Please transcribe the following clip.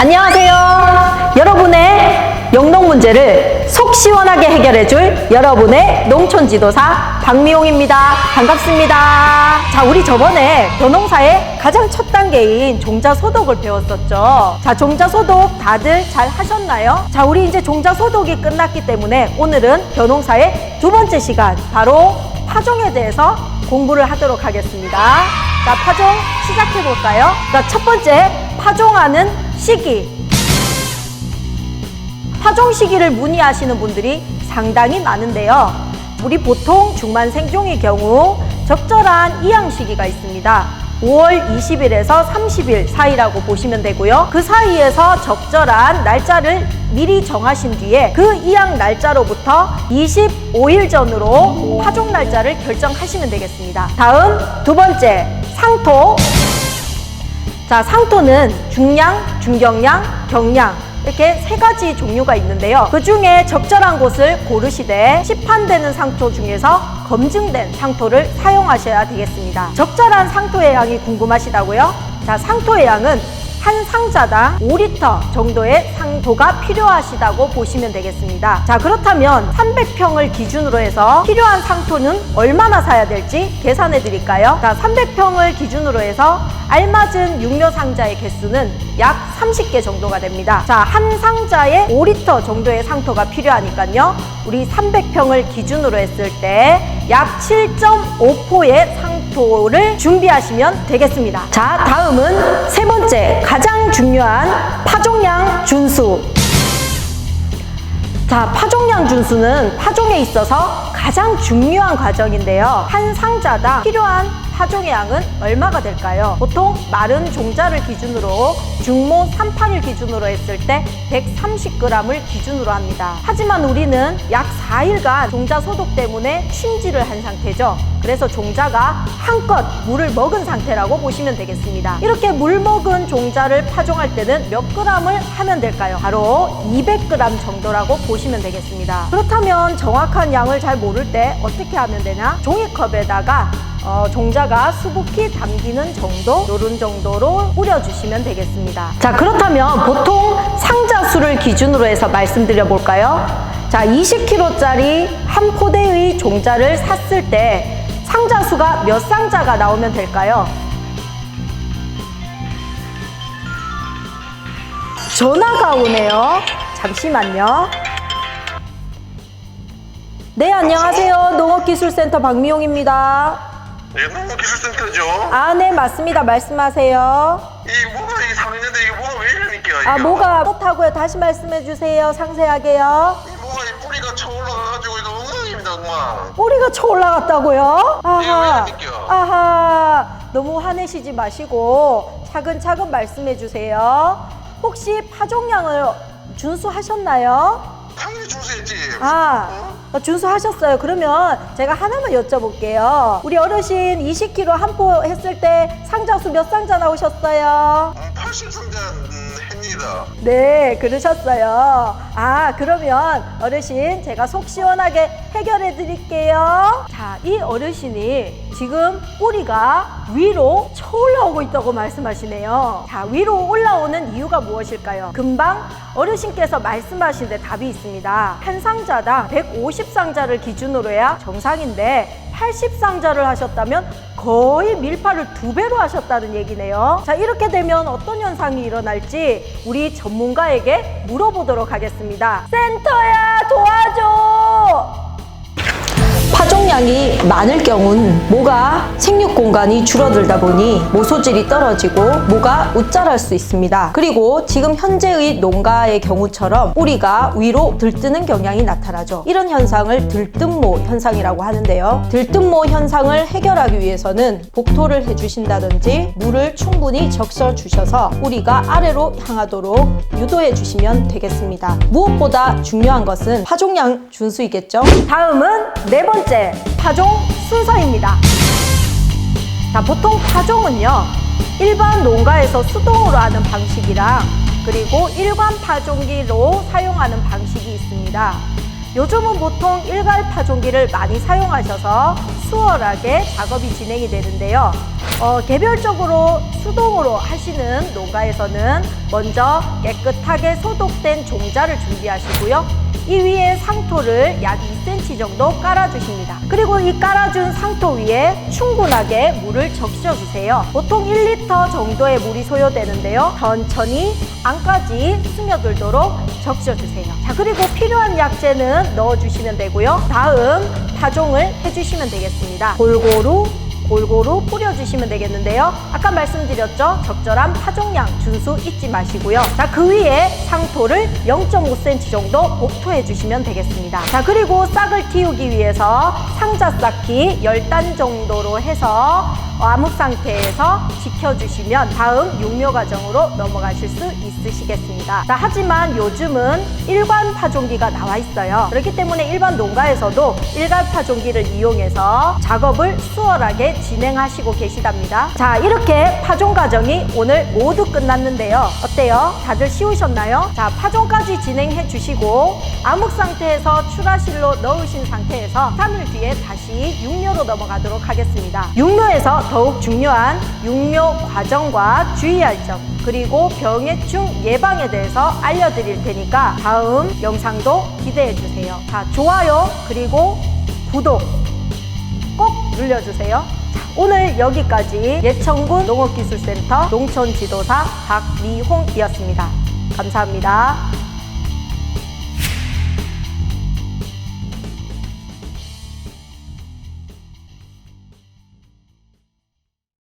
안녕하세요. 여러분의 영농 문제를 속 시원하게 해결해 줄 여러분의 농촌 지도사 박미용입니다. 반갑습니다. 자, 우리 저번에 벼농사의 가장 첫 단계인 종자 소독을 배웠었죠. 자, 종자 소독 다들 잘 하셨나요? 자, 우리 이제 종자 소독이 끝났기 때문에 오늘은 벼농사의 두 번째 시간 바로 파종에 대해서 공부를 하도록 하겠습니다. 자, 파종 시작해 볼까요? 자, 첫 번째 파종하는 시기. 파종 시기를 문의하시는 분들이 상당히 많은데요. 우리 보통 중만 생종의 경우 적절한 이양 시기가 있습니다. 5월 20일에서 30일 사이라고 보시면 되고요. 그 사이에서 적절한 날짜를 미리 정하신 뒤에 그 이양 날짜로부터 25일 전으로 파종 날짜를 결정하시면 되겠습니다. 다음 두 번째 상토 자, 상토는 중량, 중경량, 경량 이렇게 세 가지 종류가 있는데요. 그 중에 적절한 곳을 고르시되 시판되는 상토 중에서 검증된 상토를 사용하셔야 되겠습니다. 적절한 상토의 양이 궁금하시다고요? 자, 상토의 양은 한 상자당 5리터 정도의 상토가 필요하시다고 보시면 되겠습니다. 자, 그렇다면 300평을 기준으로 해서 필요한 상토는 얼마나 사야 될지 계산해 드릴까요? 자, 300평을 기준으로 해서 알맞은 육묘 상자의 개수는 약 30개 정도가 됩니다. 자, 한 상자에 5리터 정도의 상토가 필요하니까요. 우리 300평을 기준으로 했을 때 약 7.5포의 상토를 준비하시면 되겠습니다. 자, 다음은 세 번째 가장 중요한 파종량 준수. 자, 파종량 준수는 파종에 있어서 가장 중요한 과정인데요. 한 상자당 필요한 파종의 양은 얼마가 될까요? 보통 마른 종자를 기준으로 중모 38일 기준으로 했을 때 130g을 기준으로 합니다. 하지만 우리는 약 4일간 종자 소독 때문에 침지를 한 상태죠. 그래서 종자가 한껏 물을 먹은 상태라고 보시면 되겠습니다. 이렇게 물 먹은 종자를 파종할 때는 몇 g을 하면 될까요? 바로 200g 정도라고 보시면 되겠습니다. 그렇다면 정확한 양을 잘 모를 때 어떻게 하면 되냐? 종이컵에다가 어, 종자가 수북히 담기는 정도, 요런 정도로 뿌려주시면 되겠습니다. 자, 그렇다면 보통 상자 수를 기준으로 해서 말씀드려 볼까요? 자, 20kg짜리 한 포대의 종자를 샀을 때 상자 수가 몇 상자가 나오면 될까요? 전화가 오네요. 잠시만요. 네, 안녕하세요. 농업기술센터 박미용입니다. 예, 농업기술센터죠. 아, 네, 맞습니다. 말씀하세요. 이 뭐가 이게 상했는데 이게 뭐가 왜 이러니까 아. 뭐가 어떻다고요? 다시 말씀해 주세요. 상세하게요. 이 뭐가 이 뿌리가 쳐 올라가가지고 이거 엉망입니다 엉망. 뿌리가 쳐 올라갔다고요? 아하. 예, 왜 이렇게요? 아하. 너무 화내시지 마시고 차근차근 말씀해 주세요. 혹시 파종량을 준수하셨나요? 당연히 준수했지. 아, 어? 준수하셨어요. 그러면 제가 하나만 여쭤볼게요. 우리 어르신 20kg 한 포 했을 때 상자수 몇 상자 나오셨어요? 음, 80상자 음, 했니다. 네, 그러셨어요. 아, 그러면 어르신 제가 속 시원하게 해결해 드릴게요. 자, 이 어르신이 지금 뿌리가 위로 쳐 올라오고 있다고 말씀하시네요. 자, 위로 올라오는 이유가 무엇일까요? 금방 어르신께서 말씀하신 데 답이 있습니다. 한 상자당 150상자를 기준으로 해야 정상인데 80상자를 하셨다면 거의 밀파를 두 배로 하셨다는 얘기네요. 자, 이렇게 되면 어떤 현상이 일어날지 우리 전문가에게 물어보도록 하겠습니다. 센터야, 도와줘! 파종량이 많을 경우는 모가 생육 공간이 줄어들다 보니 모 소질이 떨어지고 모가 웃자랄 수 있습니다. 그리고 지금 현재의 농가의 경우처럼 뿌리가 위로 들뜨는 경향이 나타나죠. 이런 현상을 들뜸모 현상이라고 하는데요. 들뜸모 현상을 해결하기 위해서는 복토를 해주신다든지 물을 충분히 적셔 주셔서 뿌리가 아래로 향하도록 유도해 주시면 되겠습니다. 무엇보다 중요한 것은 파종량 준수이겠죠. 다음은 네 번째 파종 순서입니다. 자, 보통 파종은요, 일반 농가에서 수동으로 하는 방식이랑 그리고 일관 파종기로 사용하는 방식이 있습니다. 요즘은 보통 일괄 파종기를 많이 사용하셔서 수월하게 작업이 진행이 되는데요. 어, 개별적으로 수동으로 하시는 농가에서는 먼저 깨끗하게 소독된 종자를 준비하시고요. 이 위에 상토를 약 2cm 정도 깔아주십니다. 그리고 이 깔아준 상토 위에 충분하게 물을 적셔주세요. 보통 1리터 정도의 물이 소요되는데요. 천천히 안까지 스며들도록 적셔주세요. 자, 그리고 필요한 약재는 넣어주시면 되고요. 다음 파종을 해주시면 되겠습니다. 골고루 골고루 뿌려주시면 되겠는데요. 아까 말씀드렸죠? 적절한 파종량 준수 잊지 마시고요. 자, 그 위에 상토를 0.5cm 정도 복토해 주시면 되겠습니다. 자, 그리고 싹을 틔우기 위해서 상자 쌓기 10단 정도로 해서 어, 암흑 상태에서 지켜주시면 다음 육묘 과정으로 넘어가실 수 있으시겠습니다. 자, 하지만 요즘은 일관 파종기가 나와 있어요. 그렇기 때문에 일반 농가에서도 일관 파종기를 이용해서 작업을 수월하게 진행하시고 계시답니다. 자, 이렇게 파종 과정이 오늘 모두 끝났는데요. 어때요? 다들 쉬우셨나요? 자, 파종까지 진행해 주시고 암흑 상태에서 출하실로 넣으신 상태에서 3일 뒤에 다시 육묘로 넘어가도록 하겠습니다. 육묘에서 더욱 중요한 육묘 과정과 주의할 점 그리고 병해충 예방에 대해서 알려드릴 테니까 다음 영상도 기대해 주세요. 자, 좋아요 그리고 구독 꼭 눌러주세요. 자, 오늘 여기까지 예천군 농업기술센터 농촌지도사 박미홍이었습니다. 감사합니다.